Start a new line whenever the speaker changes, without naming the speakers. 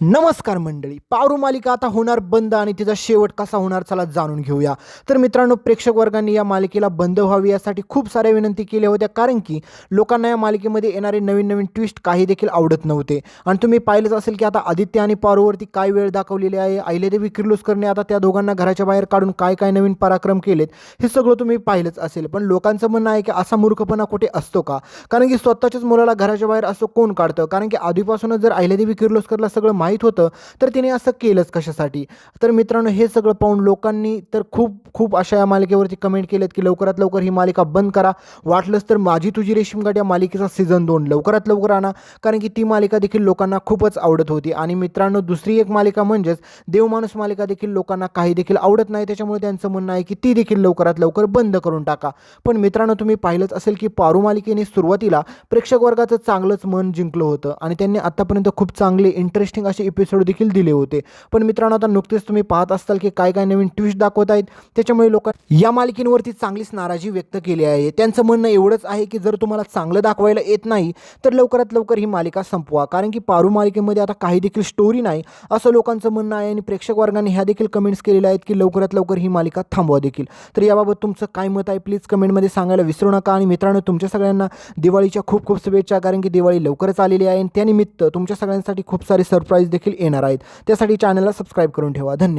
नमस्कार मंडळी पारू मालिका आता होणार बंद आणि तिचा शेवट कसा होणार चला जाणून घेऊया. तर मित्रांनो प्रेक्षक वर्गांनी या मालिकेला बंद व्हावी यासाठी खूप साऱ्या विनंती केल्या होत्या कारण की लोकांना या मालिकेमध्ये येणारे नवीन नवीन ट्विस्ट काही देखील आवडत नव्हते. आणि तुम्ही पाहिलंच असेल की आता आदित्य आणि पारूवरती काय वेळ दाखवलेली आहे अहिल्यादेवी किर्लोस्करने आता त्या दोघांना घराच्या बाहेर काढून काय काय नवीन पराक्रम केलेत हे सगळं तुम्ही पाहिलंच असेल. पण लोकांचं म्हणणं आहे की असा मूर्खपणा कुठे असतो का? कारण की स्वतःच्याच मुलाला घराच्या बाहेर असं कोण काढतं? कारण की आधीपासूनच जर अहिल्यादेवी किर्लोस्करला सगळं माहीत होतं तर तिने असं केलंच कशासाठी? तर मित्रांनो हे सगळं पाहून लोकांनी तर खूप खूप अशा या मालिकेवरती कमेंट केलेत की लवकरात लवकर ही मालिका बंद करा. वाटलंच तर माझी तुझी रेशीमगाठ या मालिकेचा सीझन दोन. लवकरात लवकर आणा कारण की ती मालिका देखील लोकांना खूपच आवडत होती. आणि मित्रांनो दुसरी एक मालिका म्हणजेच देवमाणूस मालिका देखील लोकांना काही देखील आवडत नाही. त्याच्यामुळे त्यांचं म्हणणं आहे की ती देखील लवकरात लवकर बंद करून टाका. पण मित्रांनो तुम्ही पाहिलंच असेल की पारू मालिकेने सुरुवातीला प्रेक्षक वर्गाचं चांगलंच मन जिंकलं होतं. आणि त्यांनी आतापर्यंत खूप चांगले इंटरेस्टिंग असे एपिसोड देखील दिले होते. पण मित्रांनो आता नुकतेच तुम्ही पाहत असताल की काय काय नवीन ट्विस्ट दाखवत आहेत. त्याच्यामुळे लोक या मालिकेंवरती चांगलीच नाराजी व्यक्त केली आहे. त्यांचं म्हणणं एवढंच आहे की जर तुम्हाला चांगलं दाखवायला येत नाही तर लवकरात लवकर ही मालिका संपवा. कारण की पारू मालिकेमध्ये आता काही देखील स्टोरी नाही असं लोकांचं म्हणणं आहे आणि प्रेक्षक वर्गाने ह्या देखील कमेंट्स केलेल्या आहेत की लवकरात लवकर ही मालिका थांबवा देखील. तर याबाबत तुमचं काय मत आहे? प्लीज कमेंटमध्ये सांगायला विसरू नका. आणि मित्रांनो तुमच्या सगळ्यांना दिवाळीच्या खूप खूप शुभेच्छा. कारण की दिवाळी लवकरच आलेली आहे आणि त्यानिमित्त तुमच्या सगळ्यांसाठी खूप सारे सरप्राईज देखील येणार आहेत. त्यासाठी चॅनलला सबस्क्राईब करून ठेवा. धन्यवाद.